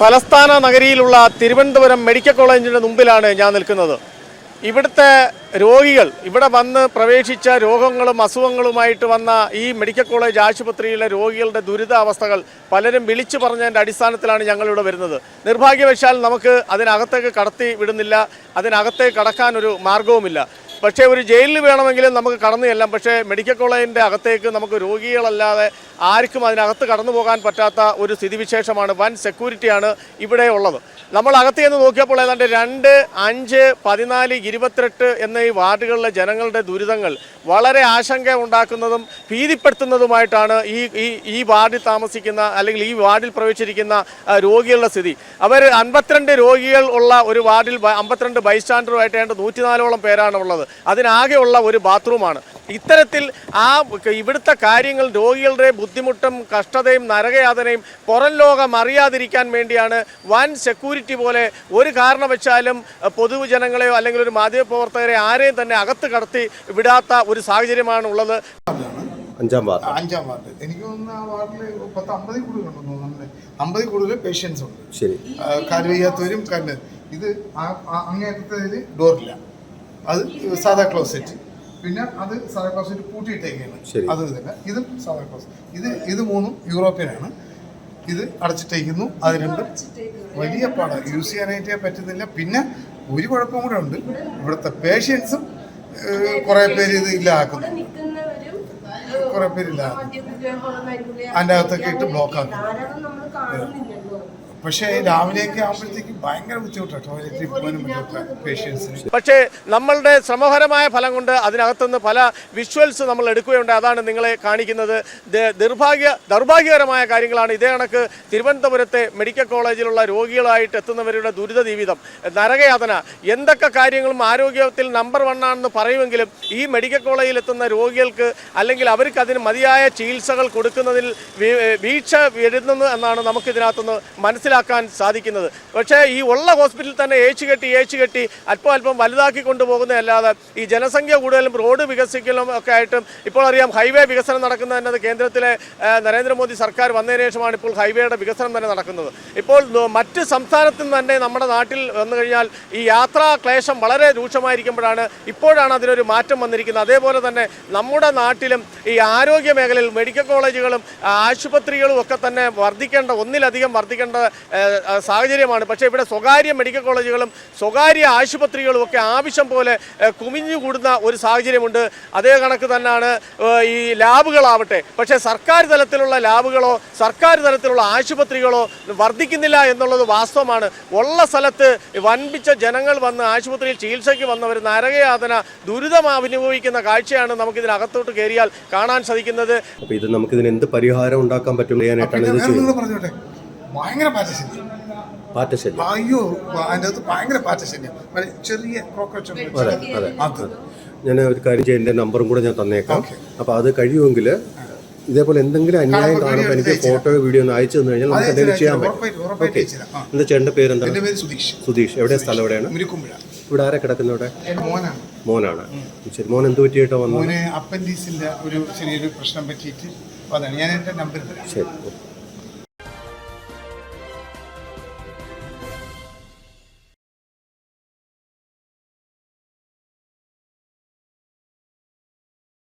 തലസ്ഥാന നഗരിയിലുള്ള തിരുവനന്തപുരം മെഡിക്കൽ കോളേജിന്റെ മുമ്പിലാണ് ഞാൻ നിൽക്കുന്നത്. ഇവിടുത്തെ രോഗികൾ ഇവിടെ വന്ന് പ്രവേശിച്ച രോഗങ്ങളും അസുഖങ്ങളുമായിട്ട് വന്ന ഈ മെഡിക്കൽ കോളേജ് ആശുപത്രിയിലെ രോഗികളുടെ ദുരിതാവസ്ഥകൾ പലരും വിളിച്ചു പറഞ്ഞതിന്റെ അടിസ്ഥാനത്തിലാണ് ഞങ്ങളിവിടെ വരുന്നത്. നിർഭാഗ്യവശാൽ നമുക്ക് അതിനകത്തേക്ക് കടത്തി വിടുന്നില്ല അതിനകത്തേക്ക് കടക്കാനൊരു മാർഗവുമില്ല പക്ഷേ ഒരു ജയിലിൽ വേണമെങ്കിലും നമുക്ക് കടന്നു ചെല്ലാം. പക്ഷേ മെഡിക്കൽ കോളേജിന്റെ അകത്തേക്ക് നമുക്ക് രോഗികളല്ലാതെ ആർക്കും അതിനകത്ത് കടന്നു പോകാൻ പറ്റാത്ത ഒരു സ്ഥിതിവിശേഷമാണ്. വൻ സെക്യൂരിറ്റിയാണ് ഇവിടെ ഉള്ളത്. നമ്മൾ അകത്ത് ചെന്ന് നോക്കിയപ്പോൾ ഏതാണ്ട് രണ്ട് അഞ്ച് പതിനാല് ഇരുപത്തിരട്ട് എന്ന ഈ വാർഡുകളിലെ ജനങ്ങളുടെ ദുരിതങ്ങൾ വളരെ ആശങ്ക ഉണ്ടാക്കുന്നതും ഭീതിപ്പെടുത്തുന്നതുമായിട്ടാണ് ഈ ഈ വാർഡിൽ താമസിക്കുന്ന അല്ലെങ്കിൽ ഈ വാർഡിൽ പ്രവേശിച്ചിരിക്കുന്ന രോഗികളുടെ സ്ഥിതി. അവർ അൻപത്തിരണ്ട് രോഗികൾ ഉള്ള ഒരു വാർഡിൽ അമ്പത്തിരണ്ട് ബൈസ്റ്റാൻഡറുമായിട്ട് ഏതാണ്ട് നൂറ്റിനാലോളം പേരാണ് ഉള്ളത്. അതിനാകെയുള്ള ഒരു ബാത്റൂമാണ്. ഇത്തരത്തിൽ ആ ഇവിടുത്തെ കാര്യങ്ങൾ രോഗികളുടെ ബുദ്ധിമുട്ടും കഷ്ടതയും നരകയാതനയും പുറം ലോകം അറിയാതിരിക്കാൻ വേണ്ടിയാണ് വൻ സെക്യൂരിറ്റി പോലെ ഒരു കാരണവശാലും പൊതുജനങ്ങളെയോ അല്ലെങ്കിൽ ഒരു മാധ്യമപ്രവർത്തകരെ ആരെയും തന്നെ അകത്ത് കടത്തി വിടാത്ത ഒരു സാഹചര്യമാണ് ഉള്ളത്. അഞ്ചാം വാർഡ്. അഞ്ചാം വാർഡ്. എനിക്ക് തോന്നുന്നു ആ വാർഡിൽ പത്ത് അമ്പതിൽ കൂടുതൽ ഉണ്ടെന്ന് തോന്നുന്നു അമ്പതിൽ കൂടുതൽ പേഷ്യൻസ് ഉണ്ട്. ശരി. ആ, കാൽ വയ്യാത്തവരും കണ്ട് ഇത് ആ- ഡോറില്ല അത് സാധാ ക്ലോസെറ്റ് പിന്നെ അത് സാധാ ക്ലോസെറ്റ് പൂട്ടിയിട്ടേക്കാണ്. ശരി. അത് ഇതല്ല ഇതും സാധാ ക്ലോസറ്റ് ഇത് ഇത് മൂന്നും യൂറോപ്യനാണ്. ഇത് അടച്ചിട്ടേക്കുന്നു. അത് രണ്ടും വലിയ പാടാണ് യൂസ് ചെയ്യാനായിട്ടേ പറ്റുന്നില്ല പിന്നെ ഒരു കുഴപ്പം കൂടെ ഉണ്ട്. ഇവിടുത്തെ പേഷ്യൻസും കുറേ പേര് ഇത് ഇല്ലാക്കുന്നുണ്ട് കുറെ പേര് ഇല്ലാക്കുന്നു അതിന്റെ അകത്തൊക്കെ ഇട്ട് ബ്ലോക്ക് ആക്കും നമ്മൾ കാണുന്നില്ലല്ലോ പക്ഷേ രാവിലെയൊക്കെ ആകുമ്പോഴത്തേക്കും ഭയങ്കര ബുദ്ധിമുട്ടാണ്. പക്ഷേ നമ്മളുടെ ശ്രമകരമായ ഫലം കൊണ്ട് അതിനകത്തുനിന്ന് പല വിഷ്വൽസ് നമ്മൾ എടുക്കുകയുണ്ട്. അതാണ് നിങ്ങളെ കാണിക്കുന്നത്. ദുർഭാഗ്യ ദൗർഭാഗ്യകരമായ കാര്യങ്ങളാണ് ഇതേ കണക്ക് തിരുവനന്തപുരത്തെ മെഡിക്കൽ കോളേജിലുള്ള രോഗികളായിട്ട് എത്തുന്നവരുടെ ദുരിത ജീവിതം നരകയാതന. എന്തൊക്കെ കാര്യങ്ങളും ആരോഗ്യത്തിൽ നമ്പർ വൺ ആണെന്ന് പറയുമെങ്കിലും ഈ മെഡിക്കൽ കോളേജിൽ എത്തുന്ന രോഗികൾക്ക് അല്ലെങ്കിൽ അവർക്ക് അതിന് മതിയായ ചികിത്സകൾ കൊടുക്കുന്നതിൽ വീഴ്ച വരുന്നു എന്നാണ് നമുക്കിതിനകത്തുനിന്ന് മനസ്സിലാക്കാൻ സാധിക്കുന്നത്. പക്ഷേ ഈ ഉള്ള ഹോസ്പിറ്റലിൽ തന്നെ ഏച്ചു കെട്ടി ഏച്ചു കെട്ടി അല്പം അല്പം വലുതാക്കി കൊണ്ടുപോകുന്നതല്ലാതെ ഈ ജനസംഖ്യ കൂടുതലും റോഡ് വികസിക്കലും ഒക്കെ ആയിട്ടും ഇപ്പോൾ അറിയാം ഹൈവേ വികസനം നടക്കുന്നത് കേന്ദ്രത്തിലെ ആ, നരേന്ദ്രമോദി സർക്കാർ വന്നതിന് ശേഷമാണ് ഇപ്പോൾ ഹൈവേയുടെ വികസനം തന്നെ നടക്കുന്നത്. ഇപ്പോൾ മറ്റ് സംസ്ഥാനത്തിൽ തന്നെ നമ്മുടെ നാട്ടിൽ വന്നു കഴിഞ്ഞാൽ ഈ യാത്രാ ക്ലേശം വളരെ രൂക്ഷമായിരിക്കുമ്പോഴാണ് ഇപ്പോഴാണ് അതിനൊരു മാറ്റം വന്നിരിക്കുന്നത്. അതേപോലെ തന്നെ നമ്മുടെ നാട്ടിലും ഈ ആരോഗ്യ മേഖലയിൽ മെഡിക്കൽ കോളേജുകളും ആശുപത്രികളും ഒക്കെ തന്നെ വർദ്ധിക്കേണ്ട ഒന്നിലധികം വർദ്ധിക്കേണ്ട സാഹചര്യമാണ്. പക്ഷേ ഇവിടെ സ്വകാര്യ മെഡിക്കൽ കോളേജുകളും സ്വകാര്യ ആശുപത്രികളും ഒക്കെ ആവശ്യം പോലെ കുമിഞ്ഞുകൂടുന്ന ഒരു സാഹചര്യമുണ്ട്. അതേ കണക്ക് തന്നെയാണ് ഈ ലാബുകളാവട്ടെ. പക്ഷേ സർക്കാർ തലത്തിലുള്ള ലാബുകളോ സർക്കാർ തലത്തിലുള്ള ആശുപത്രികളോ വർദ്ധിക്കുന്നില്ല എന്നുള്ളത് വാസ്തവമാണ്. ഉള്ള സ്ഥലത്ത് വൻപിച്ച ജനങ്ങൾ വന്ന് ആശുപത്രിയിൽ ചികിത്സയ്ക്ക് വന്നവർ നരകയാതന ദുരിതം അനുഭവിക്കുന്ന കാഴ്ചയാണ് നമുക്കിതിനകത്തോട്ട് കയറിയാൽ കാണാൻ സാധിക്കുന്നത്. അപ്പോൾ ഇത് നമുക്കിതിന് എന്ത് പരിഹാരം ഉണ്ടാക്കാൻ പറ്റും? ചെയ്യാനായിട്ടാണ് ഇത് പറഞ്ഞോട്ടെ? ഭയങ്കര പാറ്റശല്യം പാറ്റശല്യം അയ്യോ അതിന്റെ അകത്ത് ഭയങ്കര പാറ്റശല്യം ചെറിയ കോക്രോച്ച് അതെ അതെ. അത്. ഞാൻ ഒരു കാര്യം ചെയ്യാം എന്റെ നമ്പറും കൂടെ ഞാൻ തന്നേക്കാം. അപ്പോൾ അപ്പൊ അത് കഴിയുമെങ്കിൽ ഇതേപോലെ എന്തെങ്കിലും അന്യായം കാണുമ്പോൾ എനിക്ക് ഫോട്ടോ വീഡിയോ ഒന്ന് അയച്ചു തന്നു കഴിഞ്ഞാൽ നമുക്ക് എന്തെങ്കിലും ചെയ്യാൻ പറ്റും. ഓക്കെ. എന്താ ചേട്ടന്റെ പേര് സുധീഷ്. സുധീഷ്. എവിടെ സ്ഥലം എവിടെയാണ്? ഇവിടെ ആരാ കിടക്കുന്നത് ഇവിടെ മോനാണ്. ശരി മോൻ എന്ത് പറ്റിയിട്ടോ വന്നു മോന് ഒരു ചെറിയൊരു പ്രശ്നം പറ്റിയിട്ട് അതാണ് ഞാൻ എന്റെ നമ്പർ തരാം. ശരി